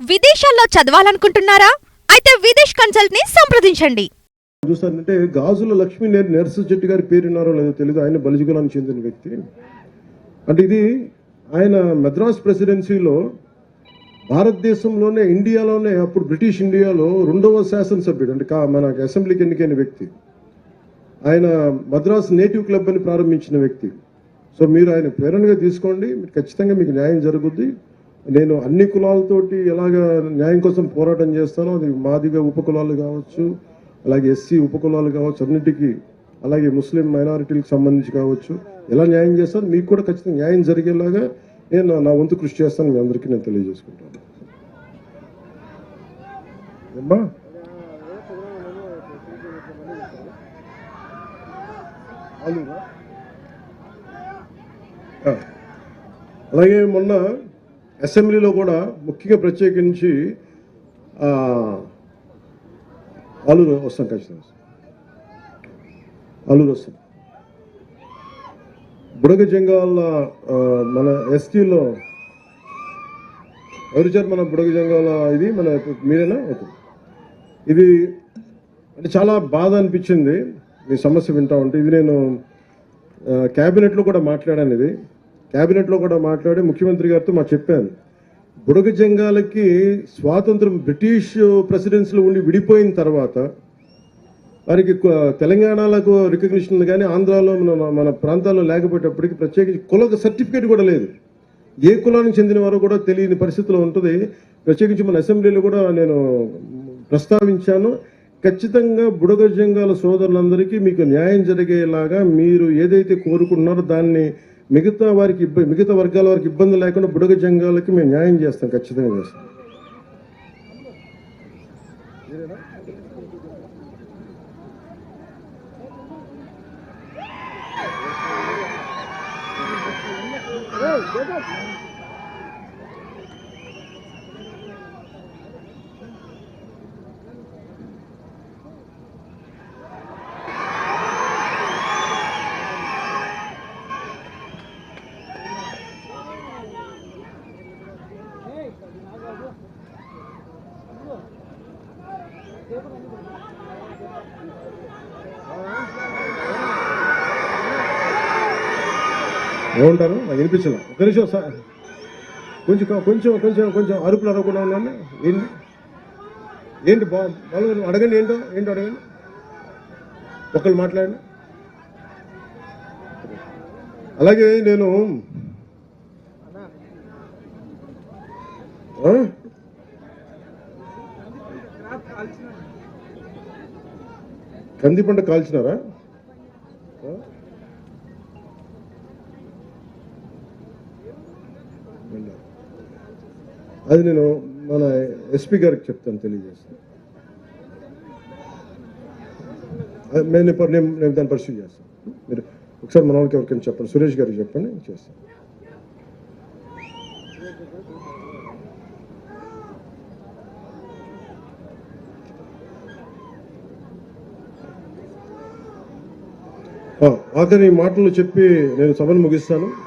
విదేశాల్లో చదవాలనుకుంటున్నారా? అయితే విదేశ్ కన్సల్ట్ని సంప్రదించండి. చూస్తానంటే గాజుల లక్ష్మీ నేర్ నరసింహ చెట్టు గారి పేరు ఉన్నారో లేదో తెలియదు ఆయన బలిజుగులానికి చెందిన వ్యక్తి. అంటే ఇది ఆయన మద్రాస్ ప్రెసిడెన్సీలో భారతదేశంలోనే ఇండియాలోనే అప్పుడు బ్రిటిష్ ఇండియాలో రెండవ శాసనసభ్యుడు అంటే కా మన అసెంబ్లీకి ఎన్నికైన వ్యక్తి. ఆయన మద్రాస్ నేటివ్ క్లబ్ అని ప్రారంభించిన వ్యక్తి. సో మీరు ఆయన ప్రేరణగా తీసుకోండి. మీరు ఖచ్చితంగా మీకు న్యాయం జరుగుద్ది. నేను అన్ని కులాలతోటి ఎలాగ న్యాయం కోసం పోరాటం చేస్తానో అది మాదిగా ఉపకులాలు కావచ్చు అలాగే ఎస్సీ ఉపకులాలు కావచ్చు అన్నిటికీ అలాగే ముస్లిం మైనారిటీలకు సంబంధించి కావచ్చు. ఎలా న్యాయం చేస్తాను మీకు కూడా ఖచ్చితంగా న్యాయం జరిగేలాగా నేను నా వంతు కృషి చేస్తాను మీ అందరికీ నేను తెలియజేసుకుంటాను. ఏమ్మా అలాగే మొన్న అసెంబ్లీలో కూడా ముఖ్యంగా ప్రత్యేకించి అల్లూరు ఆలూరు వస్తాం ఖచ్చితంగా ఆలూరు వస్తాం. బుడగ జంగాల మన ఎస్టీలో ఎవరు మన బుడగ జంగాల ఇది? మన మీరేనా? ఓకే. ఇది అంటే చాలా బాధ అనిపించింది. మీ సమస్య వింటా ఉంటే ఇది నేను క్యాబినెట్లో కూడా మాట్లాడాను ఇది. క్యాబినెట్లో కూడా మాట్లాడి ముఖ్యమంత్రి గారితో మా చెప్పాను. బుడగ జంగాలకి స్వాతంత్రం బ్రిటిష్ ప్రెసిడెన్సీలో ఉండి విడిపోయిన తర్వాత వారికి తెలంగాణలకు రికగ్నిషన్ ఉంది కానీ ఆంధ్రాలో మన మన ప్రాంతాల్లో లేకపోయేటప్పటికి ప్రత్యేకించి కుల సర్టిఫికేట్ కూడా లేదు. ఏ కులానికి చెందిన వారో కూడా తెలియని పరిస్థితిలో ఉంటుంది. ప్రత్యేకించి మన అసెంబ్లీలో కూడా నేను ప్రస్తావించాను. ఖచ్చితంగా బుడగ జంగాల సోదరులందరికీ మీకు న్యాయం జరిగేలాగా మీరు ఏదైతే కోరుకుంటున్నారో దాన్ని మిగతా వారికి ఇబ్బంది మిగతా వర్గాల వారికి ఇబ్బంది లేకుండా బుడగ జంగాలకి మేము న్యాయం చేస్తాం ఖచ్చితంగా చేస్తాం. ఏమంటారు? నాకు వినిపించలే. ఒక నిమిషం సార్ కొంచెం కొంచెం కొంచెం కొంచెం అరుపులు అరవకుండా ఉన్నాను ఏంటి? ఏంటి బా బాలు అడగండి ఏంటో? ఏంటో అడగండి? ఒకళ్ళు మాట్లాడండి. అలాగే నేను కంది పంట కాల్చినారా? వెళ్ళారు. అది నేను మన ఎస్పీ గారికి చెప్తాను తెలియజేస్తాను. నేను ఇప్పుడు నేను నేను దాన్ని పరిశీలి చేస్తాను. మీరు ఒకసారి మన వాళ్ళకి ఎవరికైనా చెప్పండి. సురేష్ గారికి చెప్పండి నేను చేస్తాను. ఆ, ఆఖరి మాటలు చెప్పి నేను సభను ముగిస్తాను.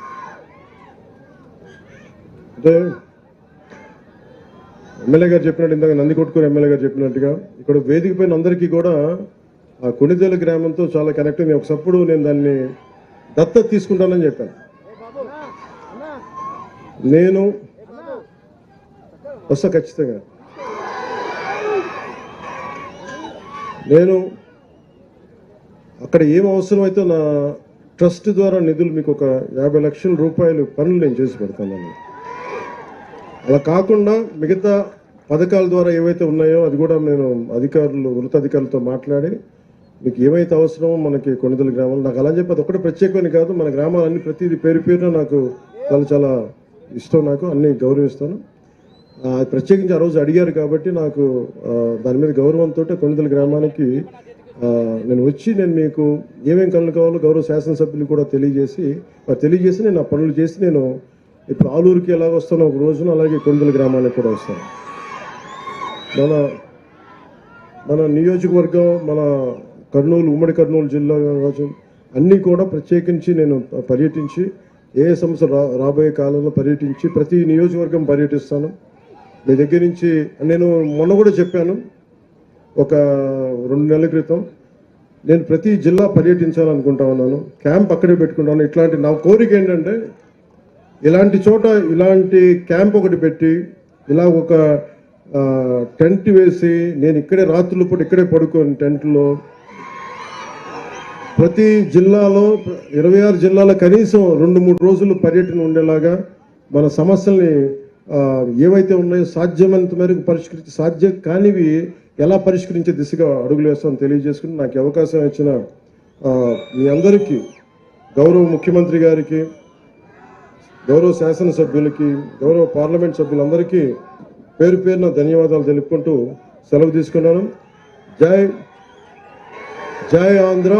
అంటే ఎమ్మెల్యే గారు చెప్పినట్టు ఇందాక నంది కొట్టుకుని ఎమ్మెల్యే గారు చెప్పినట్టుగా ఇక్కడ వేదిక పైన అందరికీ కూడా ఆ కొణిదేల గ్రామంతో చాలా కనెక్ట్ అయింది. ఒకసప్పుడు నేను దాన్ని దత్తత తీసుకుంటానని చెప్పాను. నేను వస్తా ఖచ్చితంగా. నేను అక్కడ ఏం అవసరమైతే నా ట్రస్ట్ ద్వారా నిధులు మీకు ఒక యాభై లక్షల రూపాయలు పనులు నేను చేసి పెడతాను అలా కాకుండా మిగతా పథకాల ద్వారా ఏవైతే ఉన్నాయో అది కూడా నేను అధికారులు ఉన్నతాధికారులతో మాట్లాడి మీకు ఏమైతే అవసరమో మనకి కొనిదల గ్రామాలు నాకు అలా చెప్పి అది ఒకటి ప్రత్యేకమైన కాదు మన గ్రామాలన్నీ ప్రతిదీ పేరు పేరున నాకు చాలా చాలా ఇష్టం నాకు అన్ని గౌరవిస్తాను. అది ప్రత్యేకించి ఆ రోజు అడిగారు కాబట్టి నాకు దాని మీద గౌరవంతో కొనిదల గ్రామానికి నేను వచ్చి నేను మీకు ఏమేమి కళ్ళు కావాలో గౌరవ శాసనసభ్యులు కూడా తెలియజేసి తెలియజేసి నేను ఆ పనులు చేసి నేను ఇప్పుడు ఆలూరుకి ఎలా వస్తానో ఒక రోజున అలాగే కొండల గ్రామానికి కూడా వస్తాను. మన మన నియోజకవర్గం మన కర్నూలు ఉమ్మడి కర్నూలు జిల్లా కావచ్చు అన్నీ కూడా ప్రత్యేకించి నేను పర్యటించి ఏ ఏ సంస్థ రా రాబోయే కాలంలో పర్యటించి ప్రతి నియోజకవర్గం పర్యటిస్తాను. మీ దగ్గర నుంచి నేను మొన్న కూడా చెప్పాను ఒక రెండు నెలల క్రితం నేను ప్రతి జిల్లా పర్యటించాలనుకుంటా ఉన్నాను క్యాంప్ అక్కడే పెట్టుకుంటాను ఇట్లాంటి నా కోరిక ఏంటంటే ఇలాంటి చోట ఇలాంటి క్యాంప్ ఒకటి పెట్టి ఇలా ఒక టెంట్ వేసి నేను ఇక్కడే రాత్రులు పూట ఇక్కడే పడుకోను టెంట్లో ప్రతి జిల్లాలో ఇరవై ఆరు జిల్లాల కనీసం రెండు మూడు రోజులు పర్యటన ఉండేలాగా మన సమస్యల్ని ఏవైతే ఉన్నాయో సాధ్యమైనంత మేరకు పరిష్కరించి సాధ్యం కానివి ఎలా పరిష్కరించే దిశగా అడుగులు వేస్తామని తెలియజేసుకుని నాకు అవకాశం ఇచ్చిన మీ అందరికీ గౌరవ ముఖ్యమంత్రి గారికి గౌరవ శాసనసభ్యులకి గౌరవ పార్లమెంట్ సభ్యులందరికీ పేరు పేరున ధన్యవాదాలు తెలుపుకుంటూ సెలవు తీసుకున్నాను. జై జై ఆంధ్ర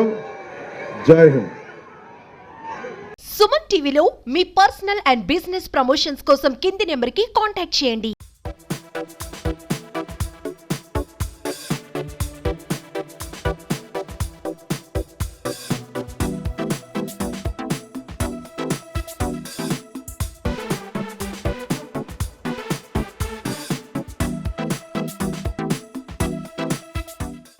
జై హింద్. సుమన్ టీవీలో మీ పర్సనల్ అండ్ బిజినెస్ ప్రమోషన్స్ కోసం కింది నెంబర్కి కాంటాక్ట్ చేయండి.